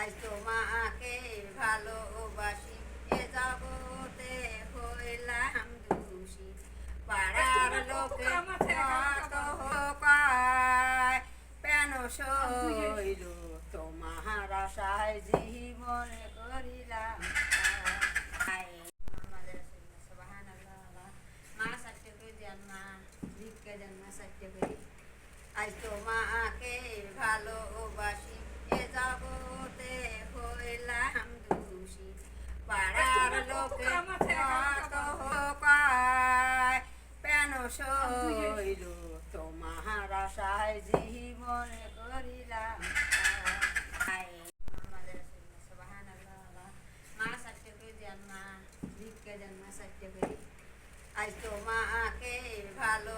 আজ তোমাকে ভালোবাসি এ জগতে হইলাম দোষী। পাড়ার লোকে পেন শৈল তোমার আশায় জীবন করিলাম। মা সত্য করে জন্ম ভিক্ষা জন্ম সত্য করি। আজ তোমাকে ভালোবাসি। এ জগতে হইলাম দোষী। পাড়ার লোকে কত কায় পেন শৈল তোমার আশায় জীবন করিলাম। আজ তোমাকে ভালো